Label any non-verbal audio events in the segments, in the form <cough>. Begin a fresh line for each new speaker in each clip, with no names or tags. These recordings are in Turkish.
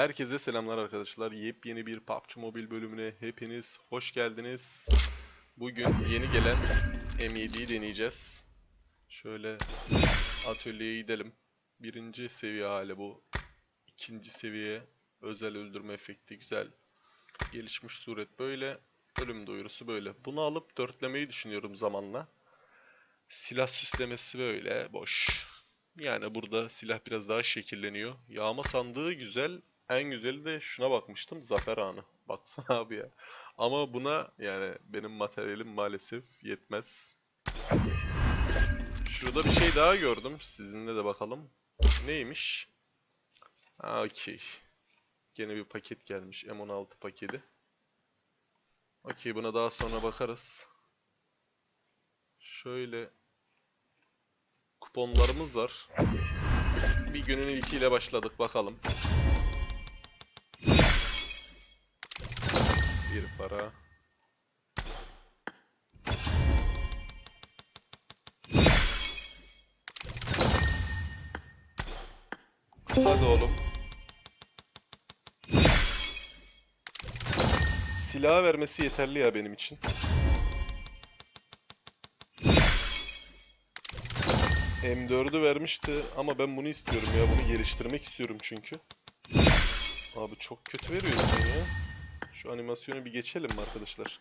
Herkese selamlar arkadaşlar. Yepyeni bir PUBG Mobile bölümüne hepiniz hoş geldiniz. Bugün yeni gelen M7'yi deneyeceğiz. Şöyle atölyeye gidelim. Birinci seviye hali bu. İkinci seviye özel öldürme efekti güzel. Gelişmiş suret böyle. Ölüm duyurusu böyle. Bunu alıp dörtlemeyi düşünüyorum zamanla. Silah süslemesi böyle boş. Yani burada silah biraz daha şekilleniyor. Yağma sandığı güzel. En güzeli de şuna bakmıştım. Zafer anı. <laughs> Baksana abi ya. Ama buna yani benim materyalim maalesef yetmez. Şurada bir şey daha gördüm. Sizinle de bakalım. Neymiş? Okey. Gene bir paket gelmiş. M16 paketi. Okey buna daha sonra bakarız. Şöyle kuponlarımız var. Bir günün ilkiyle başladık bakalım. Bir para. Hadi oğlum. Silah vermesi yeterli ya benim için. M4'ü vermişti ama ben bunu istiyorum ya. Bunu geliştirmek istiyorum çünkü. Abi çok kötü veriyorsun ya. Şu animasyonu bir geçelim mi arkadaşlar?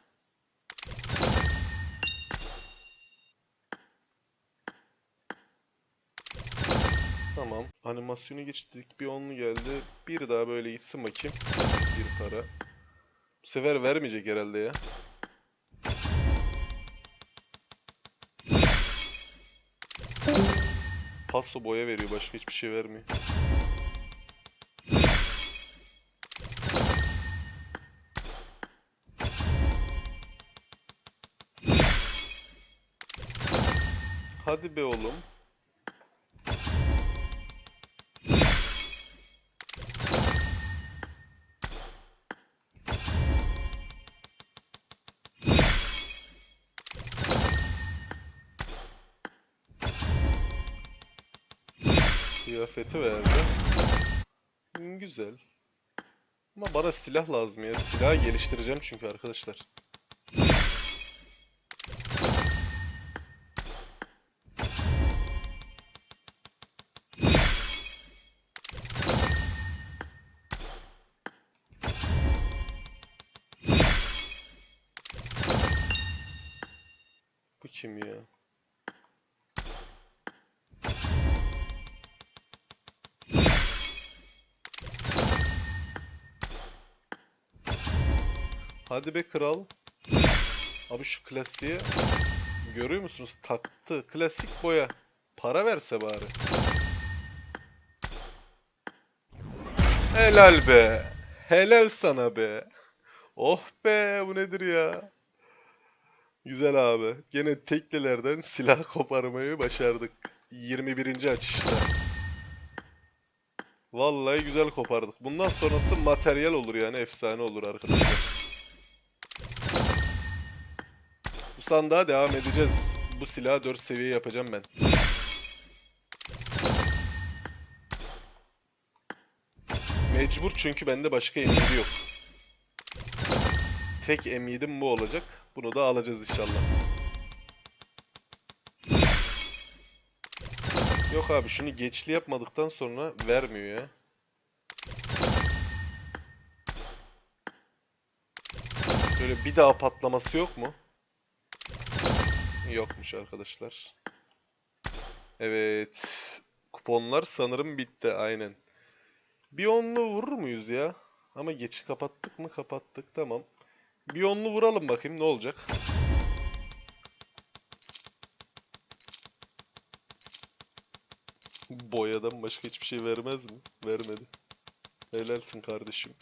Tamam. Animasyonu geçtik. Bir onlu geldi. Bir daha böyle gitsin bakayım. Bir para. Bu sefer vermeyecek herhalde ya. Paso boya veriyor. Başka hiçbir şey vermiyor. Hadi be oğlum. Kıyafeti verdi. Hmm, Güzel. Ama bana silah lazım ya. Silahı geliştireceğim çünkü arkadaşlar. Kim ya? Hadi be kral. Abi şu klasiğe görüyor musunuz? Taktı. Klasik boya. Para verse bari. Helal be. Helal sana be. Oh be bu nedir ya? Güzel abi. Gene teklilerden silah koparmayı başardık. 21. açışta. Vallahi güzel kopardık. Bundan sonrası materyal olur yani efsane olur arkadaşlar. Bu sandığa devam edeceğiz. Bu silahı 4 seviye yapacağım ben. Mecbur çünkü bende başka M7 yok. Tek M7'm bu olacak. Bunu da alacağız inşallah. Yok abi şunu geçli yapmadıktan sonra vermiyor ya. Böyle bir daha patlaması yok mu? Yokmuş arkadaşlar. Evet. Kuponlar sanırım bitti aynen. Bir onlu vurur muyuz ya? Ama geçi kapattık mı? Kapattık tamam. Bir onlu vuralım bakayım ne olacak. Boyadan başka hiçbir şey vermez mi? Vermedi. Helalsin kardeşim.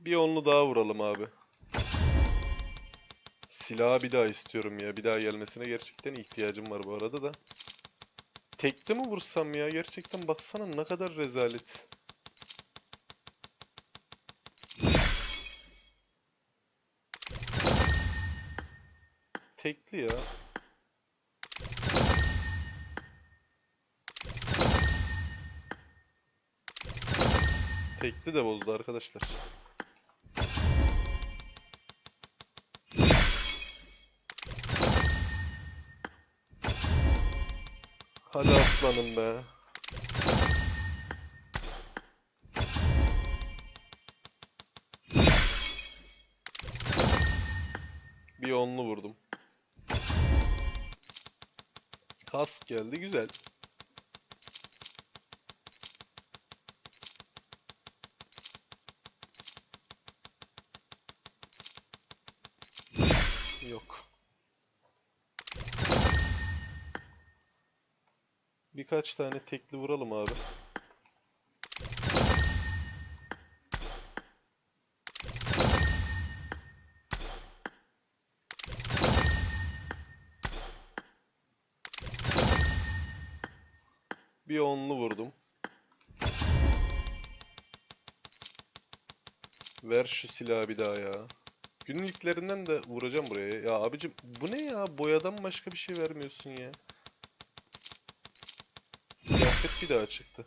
Bir onlu daha vuralım abi. Silahı bir daha istiyorum ya. Bir daha gelmesine gerçekten ihtiyacım var bu arada da. Tekte mi vursam ya? Gerçekten baksana ne kadar rezalet. Tekli ya. Tekli de bozdu arkadaşlar. Aslanım be. Bir onlu vurdum. Kask geldi güzel. Yok. Birkaç tane tekli vuralım abi. Bir onlu vurdum. Ver şu silahı bir daha ya. Günlüklerinden de vuracağım buraya. Ya abicim bu ne ya? Boyadan başka bir şey vermiyorsun ya. Kıyafet bir daha çıktı.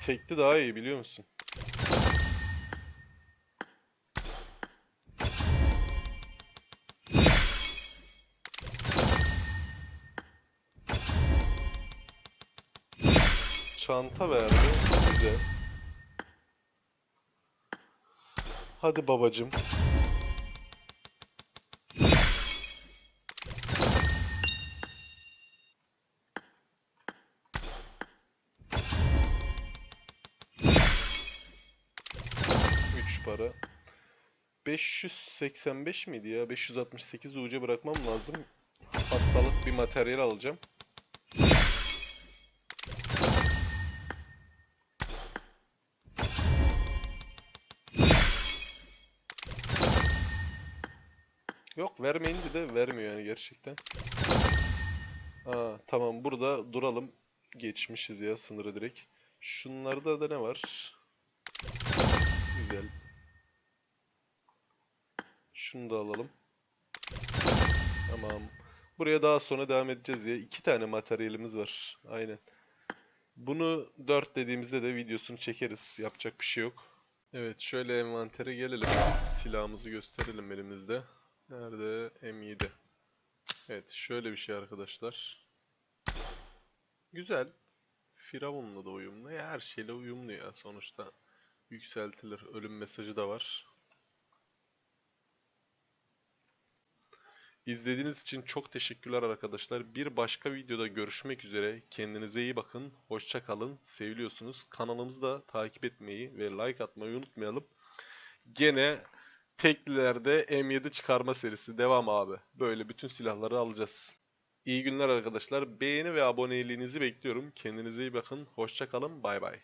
Tekli daha iyi biliyor musun? Çanta verdi. Güzel. Hadi babacım. Üç para. 585 miydi ya? 568 UC bırakmam lazım. Haftalık bir materyal alacağım. Yok vermeyince de vermiyor yani gerçekten. Aa, tamam burada duralım. Geçmişiz ya sınırı direkt. Şunlarda da ne var? Güzel. Şunu da alalım. Tamam. Buraya daha sonra devam edeceğiz ya. İki tane materyalimiz var. Aynen. Bunu 4 dediğimizde de videosunu çekeriz. Yapacak bir şey yok. Evet şöyle envantere gelelim. Silahımızı gösterelim elimizde. Nerede? M7. Evet şöyle bir şey arkadaşlar. Güzel. Firavun'la da uyumlu. Ya her şeyle uyumlu ya sonuçta. Yükseltilir. Ölüm mesajı da var. İzlediğiniz için çok teşekkürler arkadaşlar. Bir başka videoda görüşmek üzere. Kendinize iyi bakın. Hoşça kalın. Seviliyorsunuz. Kanalımızı da takip etmeyi ve like atmayı unutmayalım. Gene teklilerde M7 çıkarma serisi devam abi. Böyle bütün silahları alacağız. İyi günler arkadaşlar. Beğeni ve aboneliğinizi bekliyorum. Kendinize iyi bakın. Hoşça kalın. Bay bay.